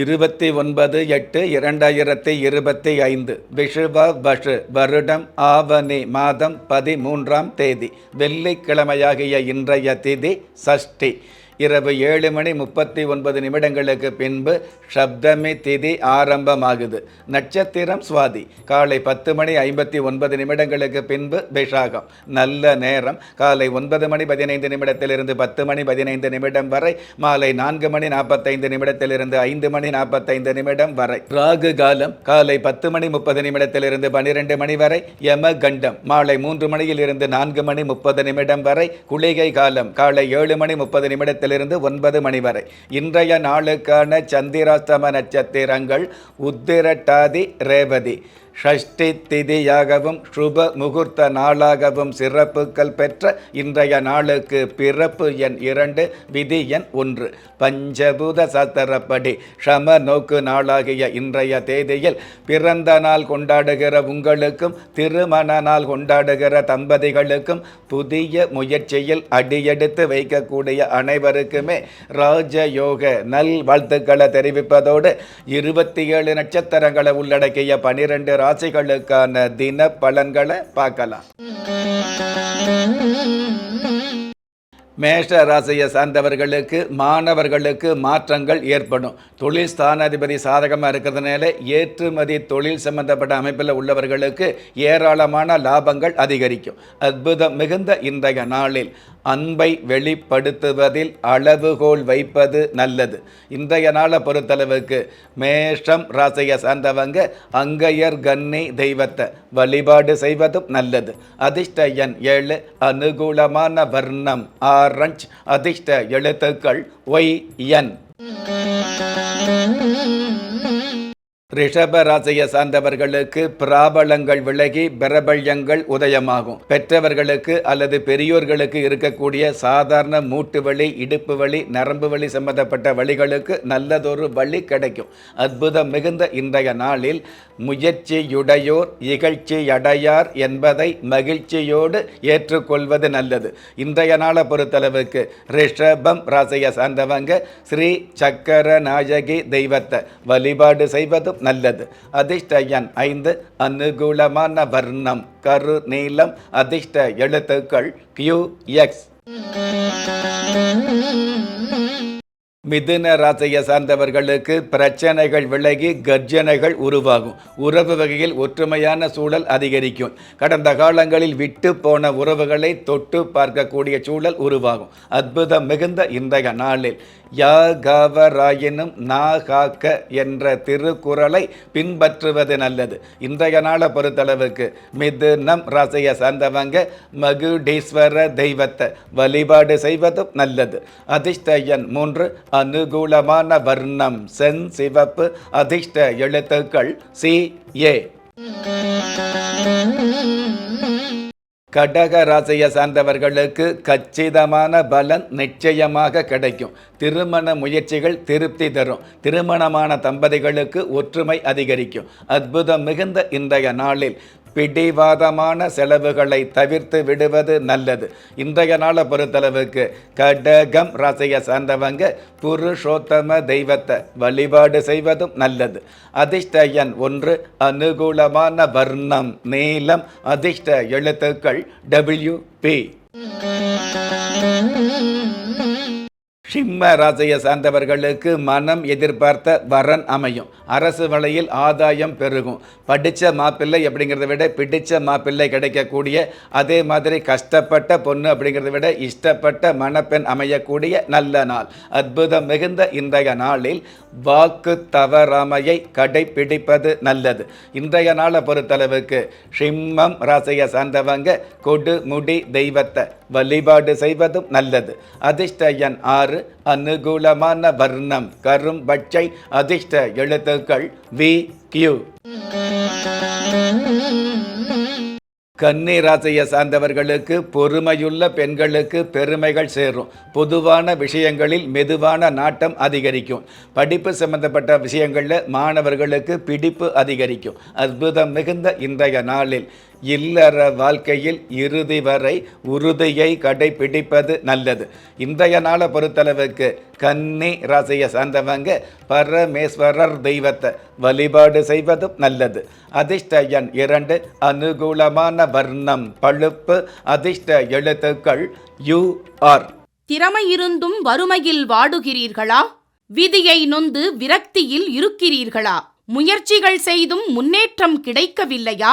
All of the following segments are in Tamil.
இருபத்தி ஒன்பது எட்டு இரண்டாயிரத்தி இருபத்தி ஐந்து விஷுவ வஷு வருடம் ஆவணி மாதம் பதிமூன்றாம் தேதி வெள்ளிக்கிழமையாகிய இன்றைய திதி சஷ்டி. இரவு ஏழு மணி முப்பத்தி ஒன்பது நிமிடங்களுக்கு பின்பு சப்தமி திதி ஆரம்பமாகுது. நட்சத்திரம் சுவாதி. காலை பத்து மணி ஐம்பத்தி ஒன்பது நிமிடங்களுக்கு பின்பு பிஷாகம் நல்ல நேரம். காலை ஒன்பது மணி பதினைந்து நிமிடத்திலிருந்து பத்து மணி பதினைந்து நிமிடம் வரை. மாலை நான்கு மணி நாற்பத்தைந்து நிமிடத்திலிருந்து ஐந்து மணி நாற்பத்தைந்து நிமிடம் வரை. ராகு காலம். காலை பத்து மணி முப்பது நிமிடத்திலிருந்து பனிரெண்டு மணி வரை. யம கண்டம் மாலை மூன்று மணியில் இருந்து நான்கு மணி முப்பது நிமிடம் வரை. குளிகை காலம். காலை ஏழு மணி முப்பது நிமிடத்தில் நிமிடத்திலிருந்து ஒன்பது மணி வரை. இன்றைய நாளுக்கான சந்திராஸ்தம நட்சத்திரங்கள் உத்திரட்டாதி ரேவதி. ஷஷ்டி திதியாகவும் சுப முகூர்த்த நாளாகவும் சிறப்புகள் பெற்ற இன்றைய நாளுக்கு பிறப்பு எண் இரண்டு விதி எண் ஒன்று. பஞ்சபூத சத்தரப்படி ஷம நோக்கு நாளாகிய இன்றைய தேதியில் பிறந்த நாள் கொண்டாடுகிற உங்களுக்கும் திருமண நாள் கொண்டாடுகிற தம்பதிகளுக்கும் புதிய முயற்சியில் அடியெடுத்து வைக்கக்கூடிய அனைவருக்குமே ராஜயோக நல் வாழ்த்துக்களை தெரிவிப்பதோடு இருபத்தி ஏழு நட்சத்திரங்களை உள்ளடக்கிய பனிரெண்டு ராசிகளுக்கான தின பலன்களை பார்க்கலாம். மேஷ ராசியை சார்ந்தவர்களுக்கு மாணவர்களுக்கு மாற்றங்கள் ஏற்படும். தொழில் ஸ்தானாதிபதி சாதகமாக இருக்கிறதுனால ஏற்றுமதி தொழில் சம்பந்தப்பட்ட அமைப்பில் உள்ளவர்களுக்கு ஏராளமான லாபங்கள் அதிகரிக்கும். அற்புதம் மிகுந்த இன்றைய நாளில் அன்பை வெளிப்படுத்துவதில் அளவுகோல் வைப்பது நல்லது. இன்றைய நாளை பொறுத்தளவுக்கு மேஷம் ராசியை சார்ந்தவங்க அங்கையர் கன்னி தெய்வத்தை வழிபாடு செய்வதும் நல்லது. அதிர்ஷ்ட எண் ஏழு அனுகூலமான வர்ணம் ஆரஞ்ச் அதிர்ஷ்ட எழுத்துக்கள் ஒய் என். ரிஷபராசியை சார்ந்தவர்களுக்கு பிராபலங்கள் விலகி பிரபல்யங்கள் உதயமாகும். பெற்றவர்களுக்கு அல்லது பெரியோர்களுக்கு இருக்கக்கூடிய சாதாரண மூட்டு வலி இடுப்பு வலி நரம்பு வலி சம்பந்தப்பட்ட வழிகளுக்கு நல்லதொரு வழி கிடைக்கும். அற்புதம் மிகுந்த இன்றைய நாளில் முயற்சியுடையோர் இகழ்ச்சியடையார் என்பதை மகிழ்ச்சியோடு ஏற்றுக்கொள்வது நல்லது. இன்றைய நாளை பொறுத்தளவுக்கு ரிஷபம் ராசியை சார்ந்தவங்க ஸ்ரீ சக்கர நாயகி தெய்வத்தை வழிபாடு செய்வதும் நல்லது. அதிர்ஷ்ட எண் ஐந்து அனுகூலமான வர்ணம் கரு நீளம் அதிர்ஷ்ட எழுத்துக்கள் கியூ எக்ஸ் மிதுன ராசியை சார்ந்தவர்களுக்கு பிரச்சனைகள் விலகி கர்ஜனைகள் உருவாகும். உறவு வகையில் ஒற்றுமையான சூழல் அதிகரிக்கும். கடந்த காலங்களில் விட்டு போன உறவுகளை தொட்டு பார்க்கக்கூடிய சூழல் உருவாகும். அற்புதம் மிகுந்த இன்றைய நாளில். யாகாவராயினும் நாகாக்க என்ற திருக்குறளை பின்பற்றுவது நல்லது. இன்றைய நாளை பொறுத்தளவுக்கு மிதுனம் ராசியை சார்ந்தவங்க மகுடீஸ்வர தெய்வத்தை வழிபாடு செய்வதும் நல்லது. அதிர்ஷ்ட எண் மூன்று அனுகூலமான வர்ணம் சென் சிவப்பு அதிர்ஷ்ட எழுத்துக்கள் சி ஏ. கடக ராசியை சார்ந்தவர்களுக்கு கச்சிதமான பலன் நிச்சயமாக கிடைக்கும். திருமண முயற்சிகள் திருப்தி தரும். திருமணமான தம்பதிகளுக்கு ஒற்றுமை அதிகரிக்கும். அற்புதம் மிகுந்த இன்றைய நாளில் பிடிவாதமான செலவுகளை தவிர்த்து விடுவது நல்லது. இன்றைய நாளை பொறுத்தளவுக்கு கடகம் ராசியை சார்ந்தவங்க புருஷோத்தம தெய்வத்தை வழிபாடு செய்வதும் நல்லது. அதிர்ஷ்ட எண் ஒன்று அனுகூலமான வர்ணம் நீளம் அதிர்ஷ்ட எழுத்துக்கள் டபிள்யூ பி சிம்ம ராசியை சார்ந்தவர்களுக்கு மனம் எதிர்பார்த்த வரன் அமையும். அரசு வழியில் ஆதாயம் பெருகும். படித்த மாப்பிள்ளை அப்படிங்கிறத விட பிடித்த மாப்பிள்ளை கிடைக்கக்கூடிய அதே மாதிரி கஷ்டப்பட்ட பொண்ணு அப்படிங்கிறத விட இஷ்டப்பட்ட மணப்பெண் அமையக்கூடிய நல்ல நாள். அற்புதம் மிகுந்த இன்றைய நாளில் வாக்கு தவறாமையை கடைபிடிப்பது நல்லது. இன்றைய நாளை பொறுத்தளவுக்கு சிம்மம் ராசியை சார்ந்தவங்க கொடு முடி தெய்வத்தை வழிபாடு செய்வதும் நல்லது. அதிர்ஷ்ட எண் ஆறு அனுகூலமான வர்ணம் கரும் பட்சை அதிர்ஷ்ட எழுத்துக்கள் வி கியூ கன்னி ராசியை சார்ந்தவர்களுக்கு பொறுமையுள்ள பெண்களுக்கு பெருமைகள் சேரும். பொதுவான விஷயங்களில் மெதுவான நாட்டம் அதிகரிக்கும். படிப்பு சம்பந்தப்பட்ட விஷயங்களில் மாணவர்களுக்கு பிடிப்பு அதிகரிக்கும். அற்புதம் மிகுந்த இன்றைய நாளில். இல்லற வாழ்க்கையில் இறுதி வரை உறுதியை கடைபிடிப்பது நல்லது. இன்றைய நாளை பொறுத்தளவுக்கு கன்னி ராசியை சார்ந்தவங்க பரமேஸ்வரர் தெய்வத்தை வழிபாடு செய்வதும் நல்லது. அதிர்ஷ்ட எண் இரண்டு அனுகூலமான வர்ணம் பழுப்பு அதிர்ஷ்ட எழுத்துக்கள் யூ ஆர். திறமை இருந்தும் வறுமையில் வாடுகிறீர்களா? விதியை நொந்து விரக்தியில் இருக்கிறீர்களா? முயற்சிகள் செய்தும் முன்னேற்றம் கிடைக்கவில்லையா?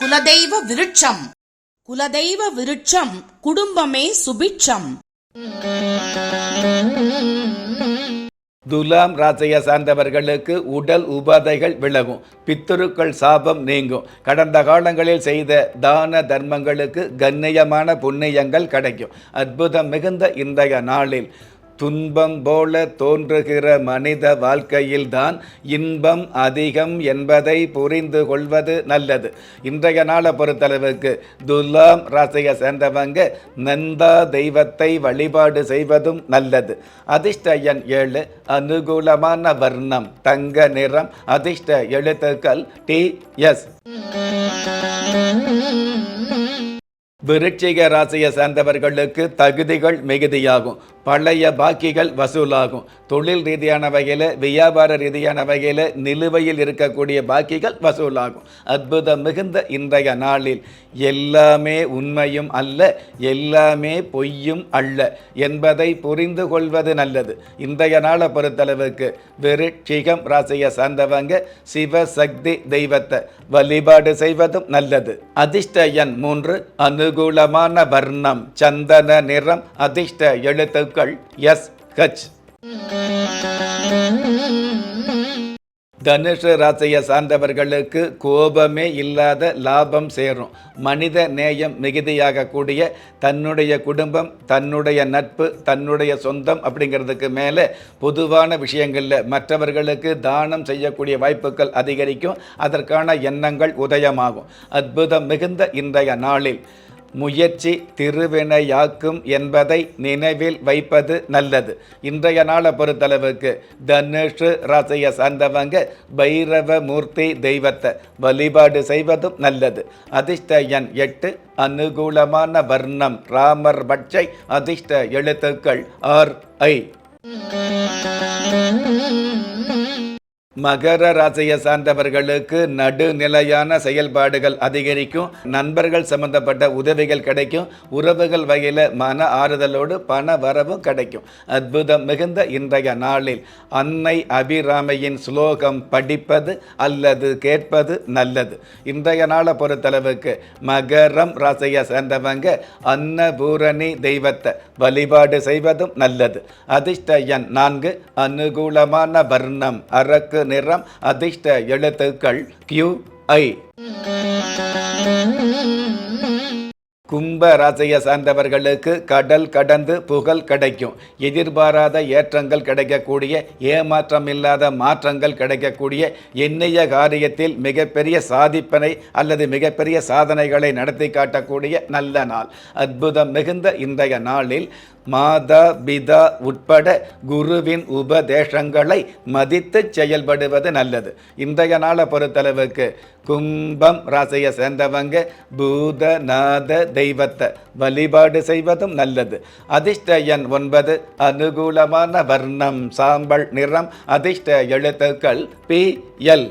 குலதெய்வ விருட்சம். குலதெய்வ விருட்சம் குடும்பமே சுபிட்சம். துலாம் ராசியை சார்ந்தவர்களுக்கு உடல் உபாதைகள் விலகும். பித்துருக்கள் சாபம் நீங்கும். கடந்த காலங்களில் செய்த தான தர்மங்களுக்கு கண்ணியமான புண்ணியங்கள் கிடைக்கும். அற்புதம் மிகுந்த இன்றைய நாளில். துன்பம் போல தோன்றுகிற மனித வாழ்க்கையில்தான் இன்பம் அதிகம் என்பதை புரிந்து கொள்வது நல்லது. இன்றைய நாளை பொறுத்தளவுக்கு துலாம் ராசியை சேர்ந்தவங்க நந்தா தெய்வத்தை வழிபாடு செய்வதும் நல்லது. அதிர்ஷ்ட எண் ஏழு அனுகூலமான வர்ணம் தங்க நிறம் அதிர்ஷ்ட எழுத்துக்கள் டி எஸ். விருட்சிக ராசியை சேர்ந்தவர்களுக்கு தகுதிகள் மிகுதியாகும். பழைய பாக்கிகள் வசூலாகும். தொழில் ரீதியான வகையில் வியாபார ரீதியான வகையில் நிலுவையில் இருக்கக்கூடிய பாக்கிகள் வசூலாகும். அற்புதம் மிகுந்த இன்றைய நாளில். எல்லாமே உண்மையும் அல்ல எல்லாமே பொய்யும் அல்ல என்பதை புரிந்து கொள்வது நல்லது. இன்றைய நாளை பொறுத்தளவுக்கு விருட்சிகம் ராசியை சார்ந்தவங்க சிவசக்தி தெய்வத்தை வழிபாடு செய்வதும் நல்லது. அதிர்ஷ்ட எண் மூன்று அனுகூலமான வர்ணம் சந்தன நிறம் அதிர்ஷ்ட எழுத்து சொற்கள் எஸ் ஹச் தனுஷ ராசியை சார்ந்தவர்களுக்கு கோபமே இல்லாத லாபம் சேரும். மனித நேயம் மிகுதியாகக்கூடிய தன்னுடைய குடும்பம் தன்னுடைய நட்பு தன்னுடைய சொந்தம் அப்படிங்கிறதுக்கு மேலே பொதுவான விஷயங்களில் மற்றவர்களுக்கு தானம் செய்யக்கூடிய வாய்ப்புகள் அதிகரிக்கும். அதற்கான எண்ணங்கள் உதயமாகும். அற்புதம் மிகுந்த இன்றைய நாளில் முயற்சி திருவினையாக்கும் என்பதை நினைவில் வைப்பது நல்லது. இன்றைய நாளை பொறுத்தளவுக்கு தனுஷு ராசியை சார்ந்தவங்க பைரவ மூர்த்தி தெய்வத்தை வழிபாடு செய்வதும் நல்லது. அதிர்ஷ்ட எண் எட்டு அனுகூலமான வர்ணம் ராமர் பட்சை அதிர்ஷ்ட எழுத்துக்கள் ஆர் ஐ. மகர ராசியை சார்ந்தவர்களுக்கு நடுநிலையான செயல்பாடுகள் அதிகரிக்கும். நண்பர்கள் சம்பந்தப்பட்ட உதவிகள் கிடைக்கும். உறவுகள் வகையில் மன ஆறுதலோடு பண வரவும் கிடைக்கும். அற்புதம் மிகுந்த இன்றைய நாளில் அன்னை அபிராமையின் ஸ்லோகம் படிப்பது அல்லது கேட்பது நல்லது. இன்றைய நாளை பொறுத்தளவுக்கு மகரம் ராசியை சேர்ந்தவங்க அன்னபூரணி தெய்வத்தை வழிபாடு செய்வதும் நல்லது. அதிர்ஷ்ட எண் நான்கு அனுகூலமான வர்ணம் அரக்கு நிறம் அதிர்ஷ்ட எழுத்துக்கள் கியூ ஐ கும்ப ராசியை சார்ந்தவர்களுக்கு கடல் கடந்து புகழ் கிடைக்கும். எதிர்பாராத ஏற்றங்கள் கிடைக்கக்கூடிய ஏமாற்றம் இல்லாத மாற்றங்கள் கிடைக்கக்கூடிய எண்ணிய காரியத்தில் மிகப்பெரிய சாதிப்பனை அல்லது மிகப்பெரிய சாதனைகளை நடத்தி காட்டக்கூடிய நல்ல நாள். அற்புதம் மிகுந்த இன்றைய நாளில் மாதா பிதா உட்பட குருவின் உபதேசங்களை மதித்து செயல்படுவது நல்லது. இன்றைய நாளை பொறுத்தளவுக்கு கும்பம் ராசியை சேர்ந்தவங்க பூதநாத தெய்வத்தை வழிபாடு செய்வதும் நல்லது. அதிர்ஷ்ட எண் ஒன்பது அனுகூலமான வர்ணம் சாம்பல் நிறம் அதிர்ஷ்ட எழுத்துக்கள் பி எல்.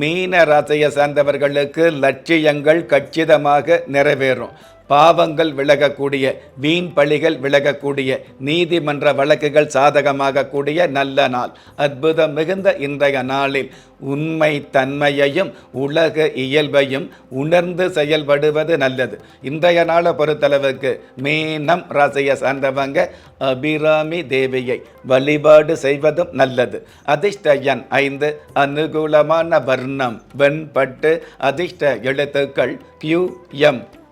மீன ராசியை சார்ந்தவர்களுக்கு லட்சியங்கள் கச்சிதமாக நிறைவேறும். பாவங்கள் விலகக்கூடிய வீண் பழிகள் விலகக்கூடிய நீதிமன்ற வழக்குகள் சாதகமாகக்கூடிய நல்ல நாள். அற்புதம் மிகுந்த இன்றைய நாளில் உண்மை தன்மையையும் உலக இயல்பையும் உணர்ந்து செயல்படுவது நல்லது. இன்றைய நாளை பொறுத்தளவுக்கு மீனம் ராசியை சார்ந்தவங்க அபிராமி தேவியை வழிபாடு செய்வதும் நல்லது. அதிர்ஷ்ட எண் ஐந்து அனுகூலமான வர்ணம் வெண்பட்டு அதிர்ஷ்ட எழுத்துக்கள் கியூ எம்